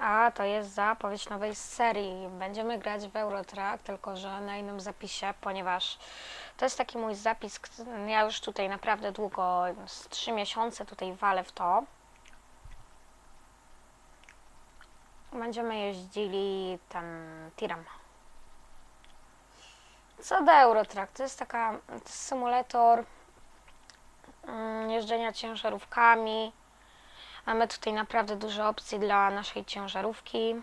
a to jest zapowiedź nowej serii. Będziemy grać w Eurotrack, tylko że na innym zapisie, ponieważ to jest taki mój zapis, ja już tutaj naprawdę długo, z 3 miesiące tutaj walę w to. Będziemy jeździli ten tiram. Co do Eurotrack, to jest taka to jest symulator mm, jeżdżenia ciężarówkami. Mamy tutaj naprawdę duże opcje dla naszej ciężarówki.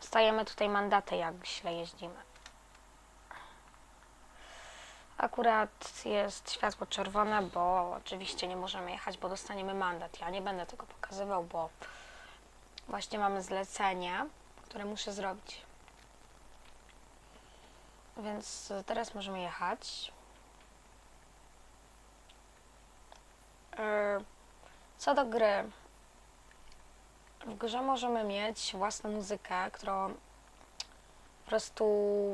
Stajemy tutaj mandaty, jak źle jeździmy. Akurat jest światło czerwone, bo oczywiście nie możemy jechać, bo dostaniemy mandat. Ja nie będę tego pokazywał, bo właśnie mamy zlecenie, które muszę zrobić. Więc teraz możemy jechać. Co do gry. W grze możemy mieć własną muzykę, którą po prostu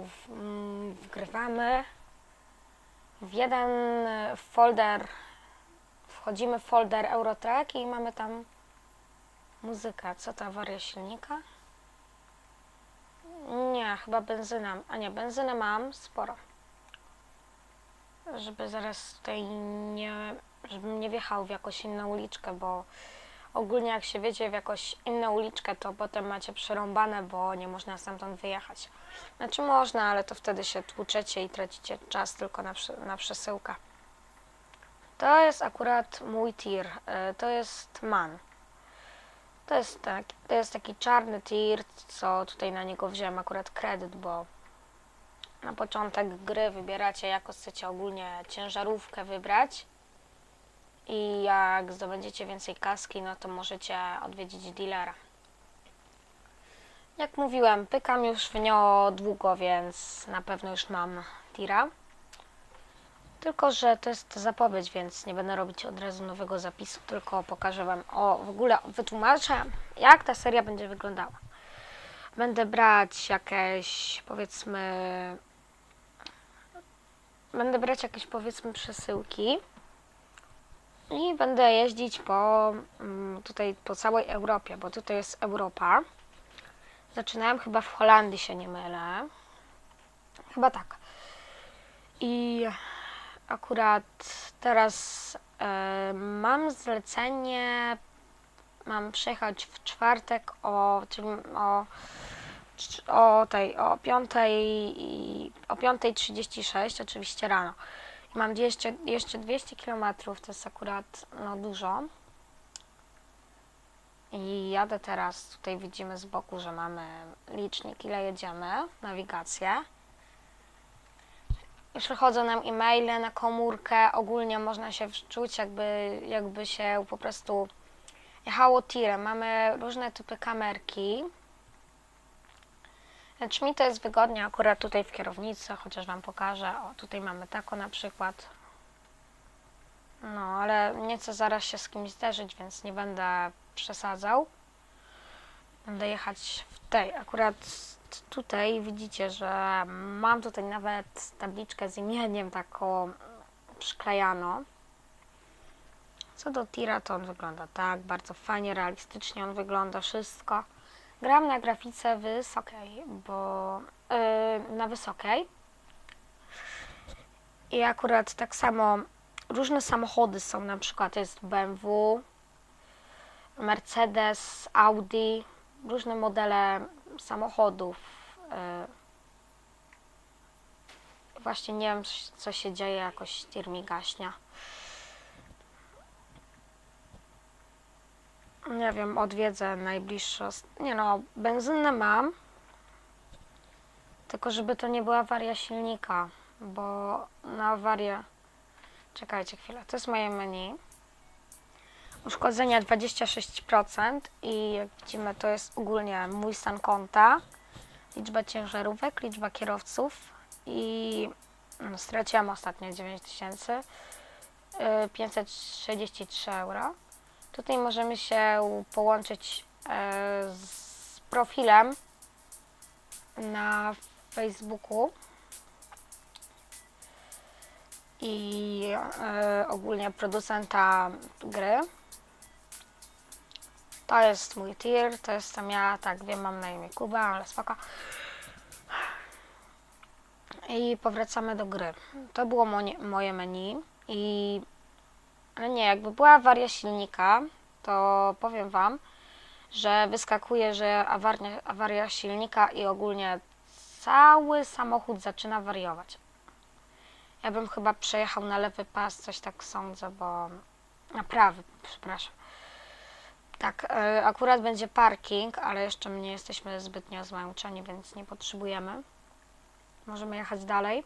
w- mm, wgrywamy w jeden folder. Wchodzimy w folder Eurotrack i mamy tam muzykę. Co to awaria silnika? Nie, chyba benzyna. A nie, benzynę mam sporo. Żeby zaraz tutaj nie, żebym nie wjechał w jakąś inną uliczkę, bo ogólnie jak się wiecie w jakąś inną uliczkę, to potem macie przerąbane, bo nie można stamtąd wyjechać. Znaczy można, ale to wtedy się tłuczecie i tracicie czas tylko na, na przesyłkę. To jest akurat mój tir. y, To jest man. To jest, tak, to jest taki czarny tir, co tutaj na niego wziąłem akurat kredyt, bo na początek gry wybieracie, jako chcecie ogólnie ciężarówkę wybrać. I jak zdobędziecie więcej kaski, no to możecie odwiedzić dealera. Jak mówiłem, pykam już w nią długo, więc na pewno już mam tira. Tylko, że to jest zapowiedź, więc nie będę robić od razu nowego zapisu, tylko pokażę Wam, o w ogóle wytłumaczę, jak ta seria będzie wyglądała. Będę brać jakieś, powiedzmy, będę brać jakieś, powiedzmy, przesyłki i będę jeździć po, mm, tutaj po całej Europie, bo tutaj jest Europa. Zaczynałem chyba w Holandii, się nie mylę. Chyba tak. I akurat teraz e, mam zlecenie, mam przyjechać w czwartek o, czyli o, o tej, o 5 i o 5.36 oczywiście rano. Mam jeszcze, jeszcze 200 km, to jest akurat no, dużo. I jadę teraz, tutaj widzimy z boku, że mamy licznik, ile jedziemy, nawigację. Przychodzą nam e-maile na komórkę, ogólnie można się wczuć, jakby, jakby się po prostu jechało tirem. Mamy różne typy kamerki. Lecz mi to jest wygodnie akurat tutaj w kierownicy, chociaż Wam pokażę. O, tutaj mamy taką na przykład. No, ale nie chcę zaraz się z kimś zderzyć, więc nie będę przesadzał. Będę jechać w tej. Akurat tutaj widzicie, że mam tutaj nawet tabliczkę z imieniem taką przyklejaną. Co do tira, to on wygląda tak, bardzo fajnie, realistycznie on wygląda, wszystko. Gram na grafice wysokiej, bo yy, na wysokiej. I akurat tak samo różne samochody są, na przykład jest BMW, Mercedes, Audi, różne modele samochodów. yy. Właśnie nie wiem, co się dzieje, jakoś tir mi gaśnia. Nie wiem, odwiedzę najbliższe. Nie no, benzynę mam. Tylko żeby to nie była awaria silnika, bo na awarię. Czekajcie chwilę, to jest moje menu. Uszkodzenia 26% i jak widzimy to jest ogólnie mój stan konta, liczba ciężarówek, liczba kierowców i no, straciłam ostatnio 9000 y, 563 euro. Tutaj możemy się połączyć e, z profilem na Facebooku i e, ogólnie producenta gry. To jest mój tier, to jestem ja, tak wiem, mam na imię Kuba, ale spoko. I powracamy do gry. To było moje, moje menu i... Ale nie, jakby była awaria silnika, to powiem Wam, że wyskakuje, że awaria, awaria silnika i ogólnie cały samochód zaczyna wariować. Ja bym chyba przejechał na lewy pas, coś tak sądzę, bo... Na prawy, przepraszam. Tak, e, akurat będzie parking, ale jeszcze nie jesteśmy zbytnio zmęczeni, więc nie potrzebujemy. Możemy jechać dalej.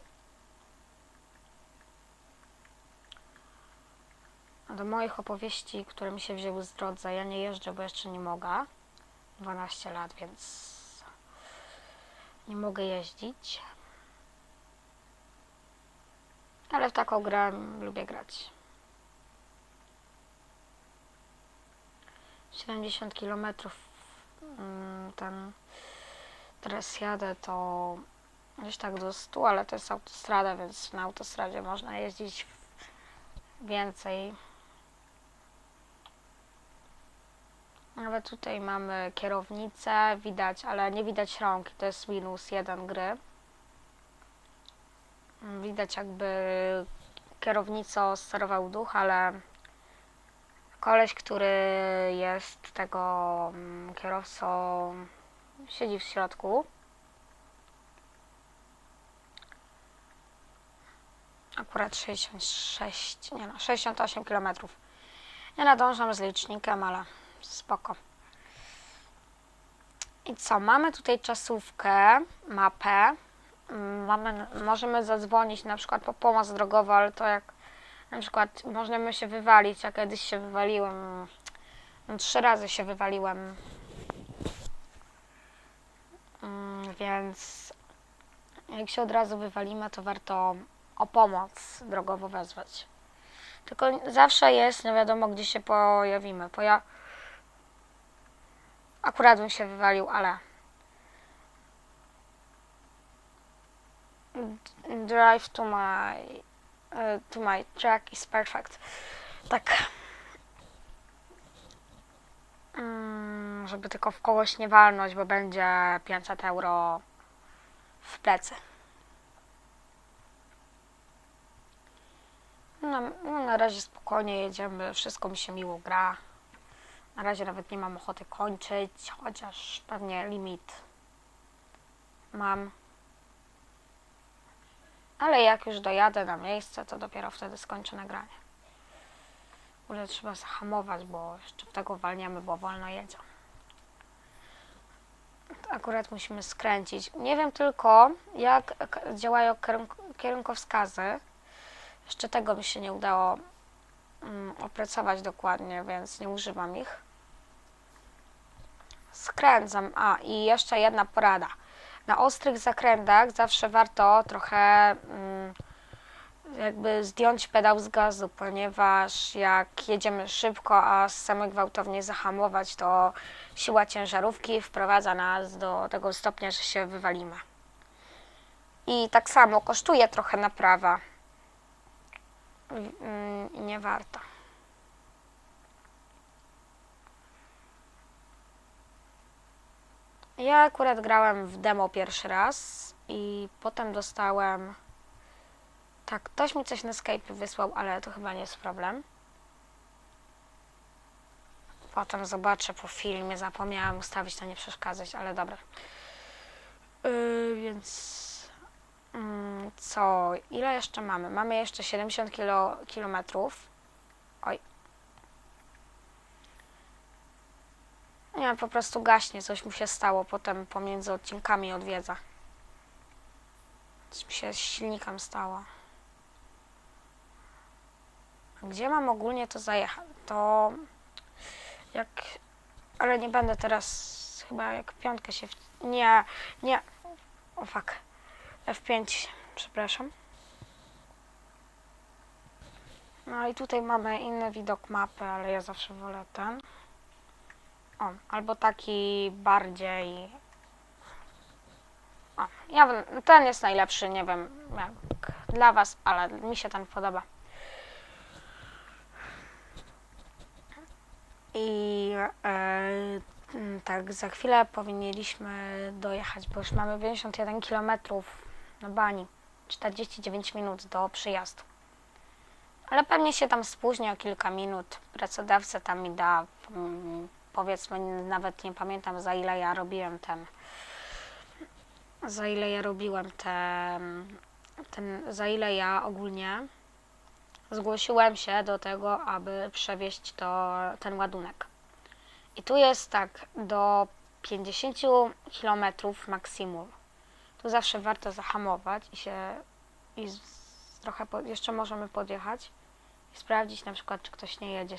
Do moich opowieści, które mi się wzięły z drodze, ja nie jeżdżę, bo jeszcze nie mogę. 12 lat, więc nie mogę jeździć. Ale w taką grę lubię grać. 70 km ten teraz jadę to gdzieś tak do 100, ale to jest autostrada, więc na autostradzie można jeździć więcej. Nawet tutaj mamy kierownicę, widać, ale nie widać rąk, to jest minus jeden gry. Widać jakby kierownicą sterował duch, ale koleś, który jest tego mm, kierowcą, siedzi w środku. Akurat 66, nie no, 68 km. Nie nadążam z licznikiem, ale spoko. I co, mamy tutaj czasówkę, mapę. Mamy, możemy zadzwonić na przykład po pomoc drogową, ale to jak na przykład możemy się wywalić, ja kiedyś się wywaliłem, no, trzy razy się wywaliłem, Mm, więc jak się od razu wywalimy, to warto o pomoc drogową wezwać. Tylko zawsze jest, nie wiadomo gdzie się pojawimy. Poja... Akurat bym się wywalił, ale drive to my uh, to my track is perfect. Tak. Mm, żeby tylko w kogoś nie walnąć, bo będzie 500 euro w plecy. No, no, na razie spokojnie jedziemy, wszystko mi się miło gra. Na razie nawet nie mam ochoty kończyć, chociaż pewnie limit mam. Ale jak już dojadę na miejsce, to dopiero wtedy skończę nagranie. W ogóle trzeba zahamować, bo jeszcze w tego walniemy, bo wolno jedzie. Akurat musimy skręcić. Nie wiem tylko, jak działają kierunk- kierunkowskazy. Jeszcze tego mi się nie udało mm, opracować dokładnie, więc nie używam ich. Skręcam. A, i jeszcze jedna porada. Na ostrych zakrętach zawsze warto trochę mm, jakby zdjąć pedał z gazu, ponieważ jak jedziemy szybko, a chcemy gwałtownie zahamować, to siła ciężarówki wprowadza nas do tego stopnia, że się wywalimy. I tak samo kosztuje trochę naprawa. Mm, nie warto. Ja akurat grałem w demo pierwszy raz i potem dostałem. Tak, ktoś mi coś na Skype wysłał, ale to chyba nie jest problem. Potem zobaczę po filmie, zapomniałam ustawić na nie przeszkadzać, ale dobra. Yy, więc mm, co, ile jeszcze mamy? Mamy jeszcze 70 kilo, kilometrów. Oj. Nie, po prostu gaśnie, coś mu się stało potem pomiędzy odcinkami odwiedza. Coś mi się z silnikiem stało. Gdzie mam ogólnie to zajechać? To jak... Ale nie będę teraz chyba jak piątkę się... W... Nie, nie. O fuck. F5, przepraszam. No i tutaj mamy inny widok mapy, ale ja zawsze wolę ten. O, albo taki bardziej... O, ja, ten jest najlepszy, nie wiem jak dla Was, ale mi się ten podoba. I e, tak, za chwilę powinniśmy dojechać, bo już mamy 51 km na bani. 49 minut do przyjazdu. Ale pewnie się tam spóźni o kilka minut. Pracodawca tam mi da, mm, powiedzmy, nawet nie pamiętam za ile ja robiłem ten, za ile ja robiłem ten, ten za ile ja ogólnie zgłosiłem się do tego, aby przewieźć to, ten ładunek. I tu jest tak, do 50 km maksimum. Tu zawsze warto zahamować i się i trochę po, jeszcze możemy podjechać i sprawdzić na przykład, czy ktoś nie jedzie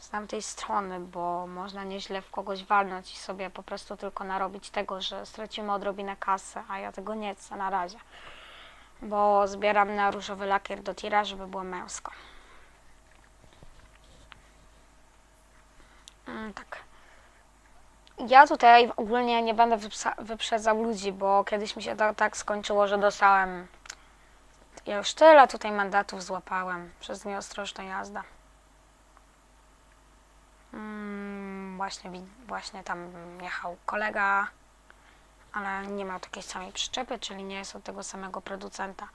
z, tamtej strony, bo można nieźle w kogoś walnąć i sobie po prostu tylko narobić tego, że stracimy odrobinę kasy, a ja tego nie chcę na razie, bo zbieram na różowy lakier do tira, żeby było męsko. Mm, tak. Ja tutaj ogólnie nie będę wyprzedzał ludzi, bo kiedyś mi się to tak skończyło, że dostałem. Ja już tyle tutaj mandatów złapałem przez nieostrożną jazdę. Mm, właśnie, właśnie tam jechał kolega, ale nie miał takiej samej przyczepy, czyli nie jest od tego samego producenta.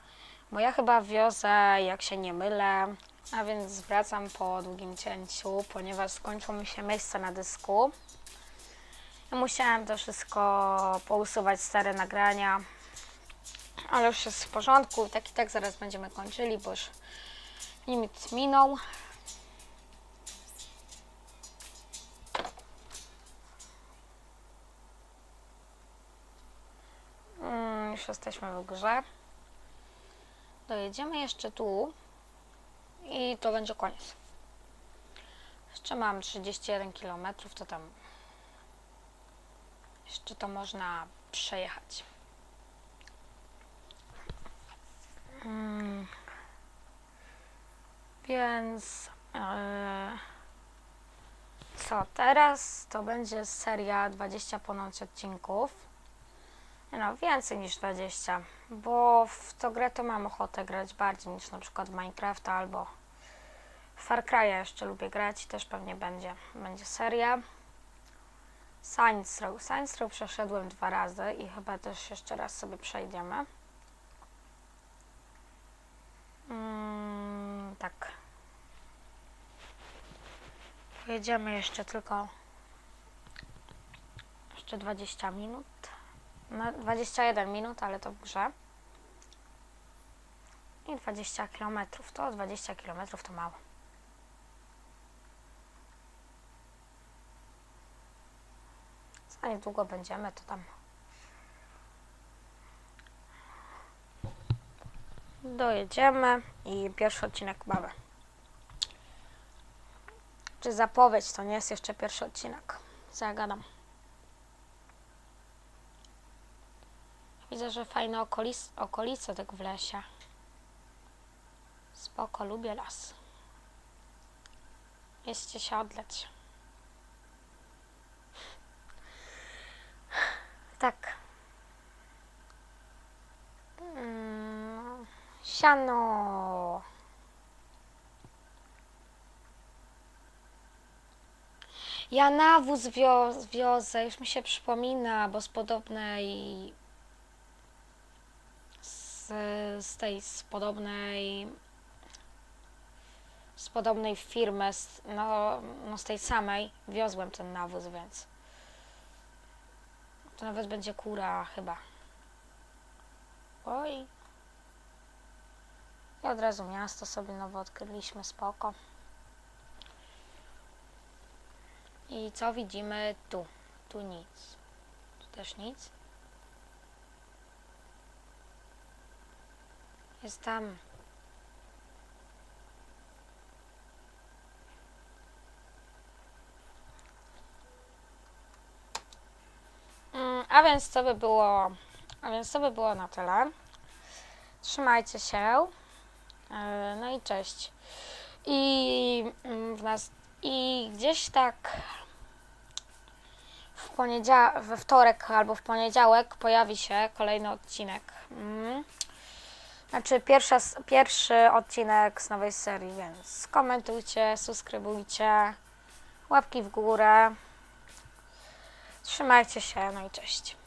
Bo ja chyba wiozę, jak się nie mylę, a więc wracam po długim cięciu, ponieważ skończyło mi się miejsce na dysku. Musiałem to wszystko pousuwać, stare nagrania, ale już jest w porządku. Tak i tak zaraz będziemy kończyli, bo już limit minął. Już jesteśmy w grze. Dojedziemy jeszcze tu i to będzie koniec. Jeszcze mam 31 km, to tam jeszcze to można przejechać. Mm. Więc e, co teraz? To będzie seria 20 ponoć odcinków. No, więcej niż 20, bo w tą grę to mam ochotę grać bardziej niż na przykład w Minecrafta albo w Far Cry'a jeszcze lubię grać i też pewnie będzie, będzie seria. Science Row. Science Row przeszedłem dwa razy i chyba też jeszcze raz sobie przejdziemy. Mm, tak. Pojedziemy jeszcze tylko jeszcze 20 minut. No, 21 minut, ale to w grze. I 20 km. To 20 km to mało. Za niedługo będziemy, to tam. Dojedziemy i pierwszy odcinek mamy. Czy zapowiedź to nie jest jeszcze pierwszy odcinek? Zagadam. Widzę, że fajne okolic okolice tak w lesie. Spoko, lubię las. Mieście się odleć. Tak. Mm, siano. Ja nawóz wio- wiozę, już mi się przypomina, bo z podobnej z, z tej z podobnej z podobnej firmy, z, no, no z tej samej wiozłem ten nawóz, więc to nawet będzie kura chyba. Oj. I od razu miasto sobie nowo odkryliśmy, spoko. I co widzimy tu? Tu nic. Tu też nic. Jest tam. Mm, A więc to by było, a więc to by było na tyle. Trzymajcie się. E, No i cześć. I mm, w nas i gdzieś tak w poniedziałek, we wtorek albo w poniedziałek pojawi się kolejny odcinek. Mm. Znaczy pierwsza, pierwszy odcinek z nowej serii, więc komentujcie, subskrybujcie Łapki w górę. Trzymajcie się, no i cześć.